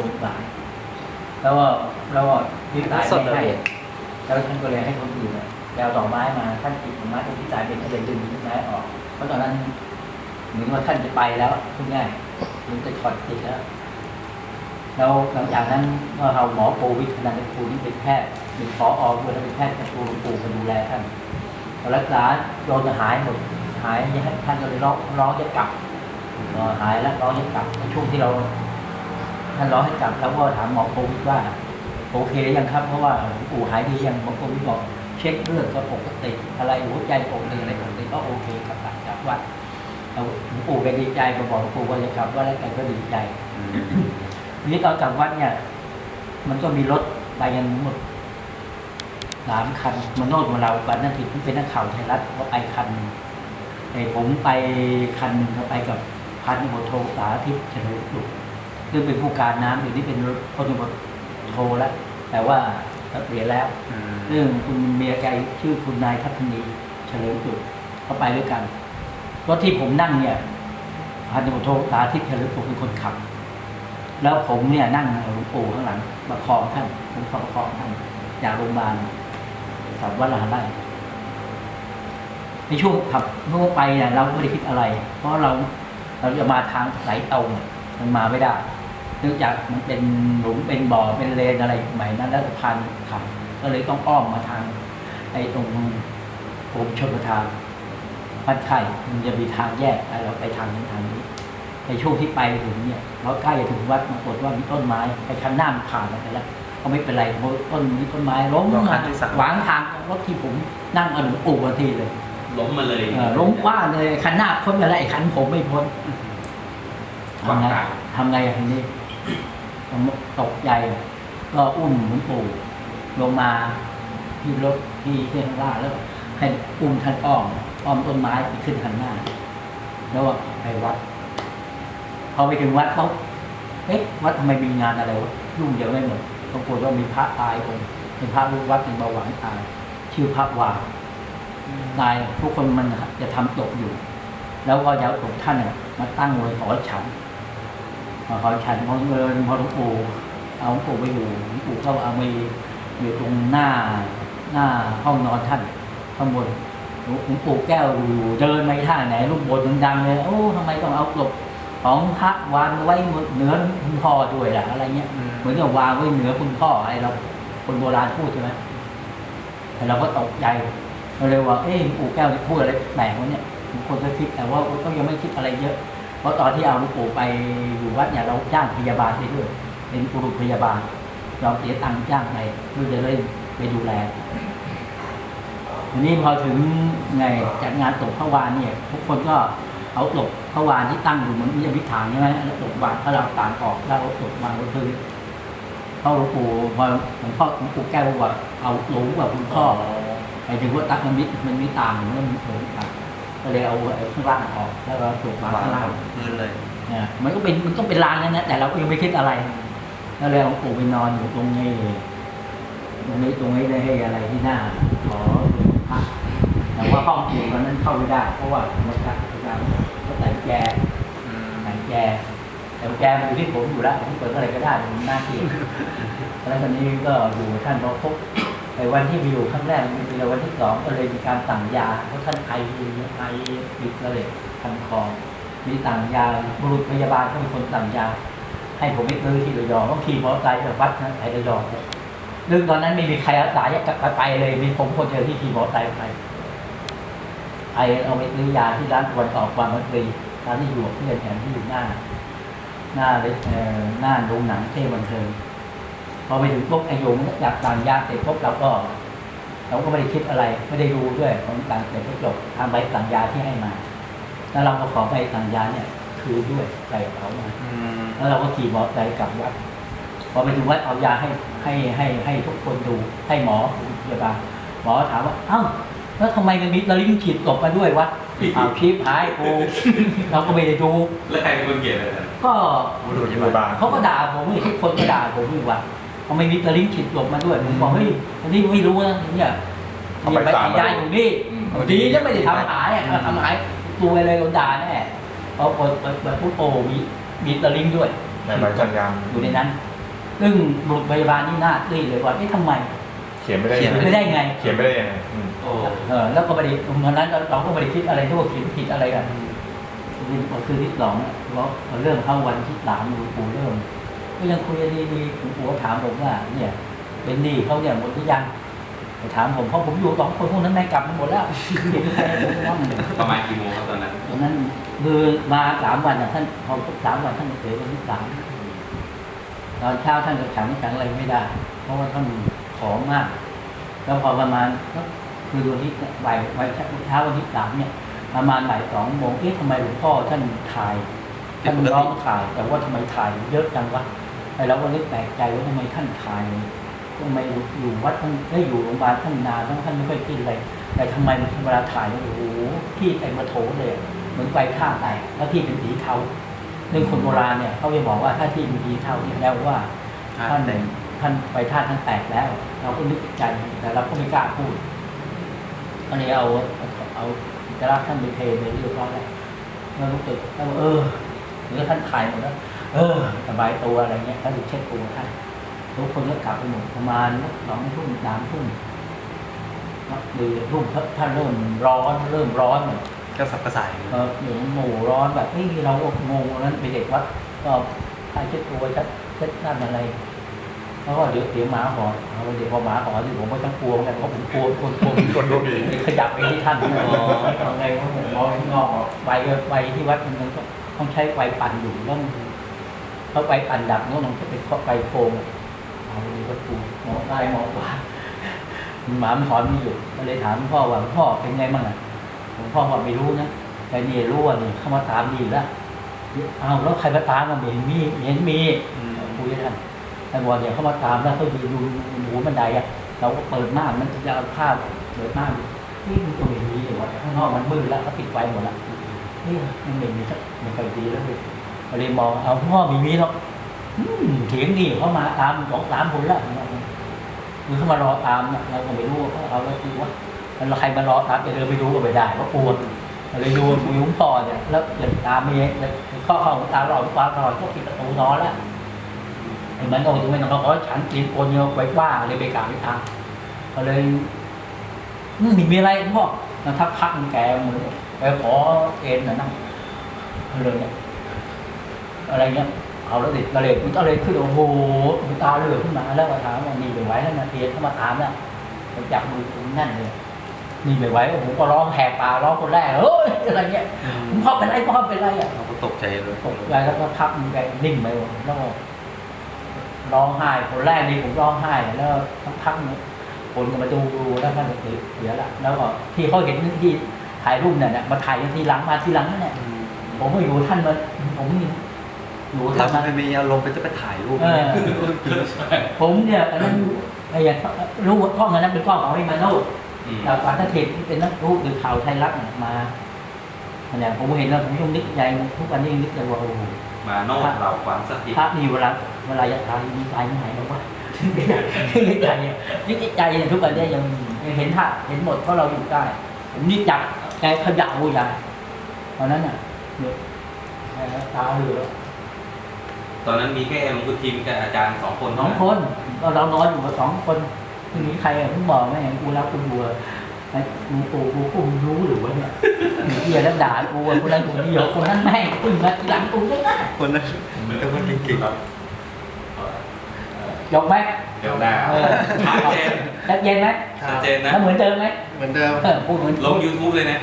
วงสายแล้วก็แล้วก็พี่ตายไม่ให้แล้วท่านก็เลยให้คนอื่นน่ะไปเอาดอกไม้มาท่านติดดอกไม้ตรงที่ตายเป็นก็เลยดึงต้นไม้ออก เพราะตอนนั้นเหมือนว่าท่านจะไปแล้วพูดง่ายมันจะถอดติดแล้ว แล้วหลังจากนั้นเมื่อเราหมอโควิดขนาดครูนี่เป็นแพทย์เป็นพออด้วยแล้วเป็นแพทย์กระทรวงปู่มาดูแลท่านรักษาโดนหายหมดหายท่านก็เลยร้องร้องจะกลับหายแล้วร้องจะกลับในช่วงที่เรา ท่านร้อให้กลับแล้วก็ถามหมอโควิดว่า โอเคยังครับ เพราะว่าหลวงปู่หายดียังหมอโควิดบอกเช็คเลือดก็ปกติอะไรหัวใจปกติอะไรปกติก็โอเคกลับกลับกวัดแล้วหลวงปู่ก็ดีใจมาบอกหลวงปู่ว่าจะกลับว่าแล้วแกก็ดีใจทีนี้ตอนกลับวัดเนี่ย มันก็มีรถไปกันหมดสามคันมันโนดมาเราวันนั้นผิดที่เป็นนักข่าวไทยรัฐเขาไปคันไอ้ผมไปคันหนึ่งเขาไปกับพันตำรวจโทสาธิตเฉลิมสุข ซึ่งเป็นผู้การน้ำอยู่ที่เป็นพลตำรวจโทแล้วแต่ว่าเปลี่ยนแล้วเรื่องคุณเมียแกชื่อคุณนายทัพนีเฉลิมสุขเขาไปด้วยกันรถที่ผมนั่งเนี่ยพันตำรวจโทสาธิตเฉลิมสุขเป็นคนขับ แล้วผมเนี่ยนั่งหลวงปู่ข้างหลังประคองท่านผมประคองท่านจากโรงพยาบาลสัตว์วัดลาไร่ในช่วงขับเมื่อไปเนี่ยเราไม่ได้คิดอะไร เพราะเราเราจะมาทางสายตรง มันมาไม่ได้เนื่องจากมันเป็นหลุมเป็นบ่อเป็นเลนอะไรใหม่นั้นแล้วสะพานขับก็เลยต้องอ้อมมาทางไอ้ตรงผมชนประทานบ้านไข่มันจะมีทางแยกแล้วเราไปทางนี้ทางนี้ในช่วงที่ไปถึงเนี่ยเราใกล้จะถึงวัดปรากฏว่ามีต้นไม้ไอ้คันหน้ามันผ่านไปแล้วก็ไม่เป็นไรเพราะต้นนี้ต้นไม้ล้มรอคันที่สามขวางทางรถที่ผมนั่งเอาหลวงปู่มาทีเลย ล้มมาเลยเออล้มว่าเลยคันหน้าพ้นไปแล้วไอ้คันผมไม่พ้นวาง ทำไงกลางทำไงอะทีนี้ตกใจ ก็อุ้มหลวงปู่ลงมาที่รถที่ที่ข้างล่างแล้วก็ให้อุ้มท่านอ้อมอ้อมต้นไม้ไปขึ้นคันหน้า แล้วก็ไปวัด พอไปถึงวัดปุ๊บเอ๊ะวัดทำไมมีงานอะไรวะยุ่งเยอะไม่หมดปรากฏว่ามีพระตายคนเป็นพระลูกวัดเป็นเบาหวานตาย ชื่อพระวาตายทุกคนมันจะทำตกอยู่ แล้วก็จะเอาตกท่านน่ะมาตั้งไว้หอฉัน มาหอยฉันพองเงินพอหลวงปู่เอาหลวงปู่ไปอยู่หลวงปู่ก็เอาไปอยู่ตรงหน้าหน้าห้องนอนท่านข้างบนหลวงปู่แก้วอยู่เดินไม่ท่าไหนลูกบนดังๆเลยโอ้ทำไมต้องเอากลบของพระวางไว้เหนือคุณพ่อด้วยล่ะอะไรเงี้ยเหมือนกับวางไว้เหนือคุณพ่ออะไรเราคนโบราณพูดใช่ไหมแต่เราก็ตกใจเราเลยว่าเอ๊ะหลวงปู่แก้วพูดอะไรแปลกวะเนี่ยคนก็คิดแต่ว่าก็ยังไม่คิดอะไรเยอะ เพราะตอนที่เอาหลวงปู่ไปอยู่วัดเนี่ยเราจ้างพยาบาลไปด้วยเป็นบุรุษพยาบาล เราเสียตังค์จ้างไปเพื่อจะได้ไปดูแลทีนี้พอถึงไงจัดงานตกพระวานเนี่ยทุกคนก็เอาตกพระวานที่ตั้งอยู่เหมือนวิยาพิธานใช่ไหมแล้วตกวานถ้าเราต่างออกแล้วเอาตกวางบนพื้นเพราหลวงปู่พอหลวงพ่อหลวงปู่แก้วบอกว่าเอาหลวงว่าคุณพ่อไปถึงว่าตักมันมิมันมีต่างมันมีสูงต่าง ก็เลยเอาไอ้ข้างล่างออกแล้วเราตกวางวางข้างล่างพื้นเลยเนี่ยมันก็เป็นมันก็เป็นลางนั่นนะแต่เราก็ยังไม่คิดอะไรแล้วเลยเอาปู่ไปนอนอยู่ตรงนี้ตรงนี้ตรงนี้ได้ให้อะไรที่หน้าขอหลวงพระแต่ว่าห้องปู่ตอนนั้นเข้าไม่ได้ เพราะว่ามันกัดการก็แต่งแจแต่งแจแต่แจมันอยู่ที่ผมอยู่แล้วผมเปิดอะไรก็ได้ผมหน้าที่แล้วตอนนี้ก็อยู่กับท่านพอครบ ในวันที่มีอยู่ครั้งแรกมันเป็นวันที่สองก็เลยมีการสั่งยาเพราะท่านไอไอบิดเลยคันคอมีสั่งยาบุรุษพยาบาลก็เป็นคนสั่งยา ให้ผมไปซื้อที่ระยองต้องขี่มอเตอร์ไซค์จากวัดนะไประยองเรื่องตอนนั้นไม่มีใครอาสาจะกลับไปเลย มีผมคนเดียวที่ขี่มอเตอร์ไซค์ไปไปเอาไปซื้อยาที่ร้านวันออกบางมัตรีร้านที่อยู่เพื่อนแถมที่อยู่หน้า หน้าเลยเอ่อหน้าโรงหนังเท่บันเทิง พอไปถึงปุ๊บไอ้โยมอยากสั่งยาเสร็จปุ๊บเราก็ เราก็ไม่ได้คิดอะไร ไม่ได้ดูด้วยของสั่งเสร็จก็จบทำใบสั่งยาที่ให้มาแล้วเราก็ขอใบสั่งยาเนี่ยคืนด้วยใส่กระเป๋ามาแล้วเราก็ขี่มอเตอร์ไซค์กลับวัดพอไปถึงวัดเอายาให้ให้ให้ให้ทุกคนดูให้หมอพยาบาลหมอถามว่าเอ้าแล้วทำไมมันมีตะลิงฉีดตกมาด้วยวะอ้าวชีพหายโอ้เราก็ไม่ได้ดูแล้วใครเป็นคนเขียนอะไรนะก็บุรุษพยาบาลเขาก็ด่าผมนี่ทุกคนก็ด่าผมอีกว่า ทำไมมีตะลิงฉีดตกมาด้วยผมบอกเฮ้ยอันนี้ไม่รู้นะเนี่ยเอาไปไปสามยาอยู่นี่อืมดีจะไม่ได้ทำหายอะถ้าทำหายตัวอะไรเราด่าแน่เพราะเปิดเปิดเปิดพูดโอ้มีมีตะลิงด้วย ในใบสัญญาอยู่ในนั้น ซึ่งบุรุษพยาบาลนี่น่าตื้นเลยว่าเอ๊ะทำไมเขียนไม่ได้เขียนไม่ได้ไง เขียนไม่ได้ยังไงอืม โอ้เออแล้วก็ไม่ได้ตอนนั้นเราก็ไม่ได้คิดอะไรที่ว่าเขียนผิดอะไรกันนี่พอคือที่สองเนี่ยเพราะเรื่องเข้าวันที่สามหลวงปู่เริ่ม ก็ยังคุยกันดีๆหลวงปู่ก็ถามผมว่า เนี่ย เป็นหนี้เขาเนี่ยหมดหรือยังถามผมเพราะผมอยู่สองคนพวกนั้นไม่กลับมาหมดแล้วเห็นใครผมก็ว่ามันประมาณกี่โมงครับตอนนั้นตอนนั้นคือมาสามวันนะท่านพอสามวันท่านเสียวันที่สามตอนเช้าท่านก็ฉันฉันอะไรไม่ได้ เพราะว่าท่านขอมาก แล้วพอประมาณคือวันที่บ่ายวันเช้าวันที่สามเนี่ย ประมาณบ่ายสองโมงเอ๊ะทำไมหลวงพ่อท่านถ่ายท่านร้องถ่าย แต่ว่าทำไมถ่ายเยอะจังวะ ไอ้เราก็นึกแปลกใจว่าทำไมท่านถ่ายทำไมอยู่วัดท่านได้อยู่โรงพยาบาลท่านนานท่านไม่ค่อยกินอะไรแต่ทำไมเวลาถ่ายเนี่ยโอ้โหที่เต็มมาโถเลยเหมือนไปท่าแตกแล้วที่เป็นสีเทาเรื่องคนโบราณเนี่ยเขาจะบอกว่าถ้าที่เป็นสีเทาเนี่ยแล้วว่าท่านท่านไปท่าท่านแตกแล้ว เราก็นึกใจแต่เราก็ไม่กล้าพูดก็เลยเอาเอาจะรักท่านไปเทในเรียบร้อยแล้วแล้วรู้สึกแล้วเออหรือท่านถ่ายหมดแล้ว เออ สบายตัวอะไรเงี้ยแล้วดูเช็ดตัวท่านทุกคนก็กลับไปหมดประมาณสองทุ่มสามทุ่มหรือทุ่มท่านเริ่มร้อนเริ่มร้อนก็สับกระส่ายเออหนูหมู่ร้อนแบบนี่เราก็งงนั้นเป็นเด็กวัดก็ใครเช็ดตัวเช็ดเช็ดนั่นอะไรแล้วก็เดี๋ยวเดี๋ยวหมาหอนเอาเดี๋ยวพอหมาหอนที่ผมก็ต้องกลัวเหมือนกันเพราะผมกลัวคนกลัวกดลบอีกขยับไปที่ท่านเอาไงว่าผมมองข้างนอกไฟก็ไฟที่วัดมันก็ต้องใช้ไฟปั่นอยู่ต้อง เขาไฟปั่นดับก็ต้องเป็นไฟโฟมเอาดีวัดปูหมอได้หมอขวาหมามันหอนไม่อยู่ก็เลยถามพ่อว่าพ่อเป็นไงบ้างอะหลวงพ่อบอกไม่รู้นะแต่นี่รู้ว่านี่เข้ามาตามดีแล้วอ้าวแล้วใครมาตามมันเห็นมีเห็นมีคุยกับท่านแต่บอกเดี๋ยวเข้ามาตามแล้วเขายืนดูหูบันไดอะเราก็เปิดม่านมันจะเอาผ้าเปิดม่านดูนี่มันตัวอย่างนี้เลยวะข้างนอกมันมืดแล้วเขาปิดไฟหมดแล้วนี่มันไม่มีสักไม่ค่อยดีแล้วเลย ก็เลยมองเอาพ่อมีมีหรอกเถียงดีเขามาตามสองสามคนแล้วคือเขามารอตามเราก็ไม่รู้ว่าเขาเอาแล้วคือว่าแล้วใครมารอตามจะเดินไปดูก็ไม่ได้เพราะกลัวเลยดูคุยหุ้มพอเนี่ยแล้วเดินตามเมียเข้าห้องตามเราฟ้าเราก็ปิดประตูนอนแล้วเห็นมันโอ้ยไม่ต้องเขาฉันกินโกนเยอะไว้ว่าเลยไปกราบไปทางก็เลยอืมมีอะไรพ่อแล้วทักพักแกมือไปขอเอ็นนะนั่งเลยเนี่ย อะไรเงี้ยเอาแล้วดิก็เลยมันก็เลยขึ้นโอ้โหตาเหลือกขึ้นมาแล้วก็ถามว่านี่ไปไหวแล้วนะเทียนเข้ามาตามแล้วผมจับมือผมแน่นเลยนี่ไม่ไหวผมก็ร้องแหกปากร้องคนแรกเฮ้ยอะไรเงี้ยผมพ่อเป็นไรพ่อเป็นไรอะเราก็ตกใจเลยตกใจแล้วก็พับมันไปนิ่งไปหมดแล้วก็ร้องไห้คนแรกนี่ผมร้องไห้แล้วสักพักนึงคนก็มาดูดูแล้วท่านก็เสียละแล้วก็ที่เขาเห็นที่ถ่ายรูปเนี่ยนะมาถ่ายกันทีหลังมาทีหลังนั่นแหละผมก็อยู่ท่านมาผม นี่อยู่เราท่านมาไม่มีอารมณ์ไปจะไปถ่ายรูปเออ ผมเนี่ยอันนั้นไอ้อย่างรู้ว่ากล้องอันนั้นเป็นกล้องของไอ้มาโนดอืมดาวปาทเทศที่เป็นนักรู้หรือข่าวไทยรัฐเนี่ยมาเนี่ยผมเห็นแล้วผมยังนึกใจทุกวันนี้ยังนึกเลยว่าโอ้โห มาโน่นเราความสถิตพระนี่เวลาเวลาจะตายมีใจไม่หายหรอกวะนึกใจเนี่ยนึกใจเนี่ยทุกวันนี้ยังยังเห็นท่าเห็นหมดเพราะเราอยู่ใกล้ผมนี่จับใจขยับใหญ่ตอนนั้นน่ะเนี่ยตาเหลือ ตอนนั้นมีแค่หลวงปู่ทิมกับอาจารย์สองคนสเท่าองนั้นคนเราเรานอนอยู่กับสองคนทีนี้ใครอะผมบอกไม่เห็นกูรักกูบัวไอ้กูปู่กูกูรู้หรือวะเนี่ยเฮียแล้วด่ากูอะคนนั้นกูเดียวคนนั้นแม่งขึ้นมาทีหลังกูด้วยนะคนนั้นก็คนเก่งยกไหมเดี๋ยวหน้าเออชัดเจนชัดเย็นไหมชัดเจนนะแล้วเหมือนเดิมไหมๆเหมือนเดิมเออพูดเหมือน ลง YouTube เลยนะ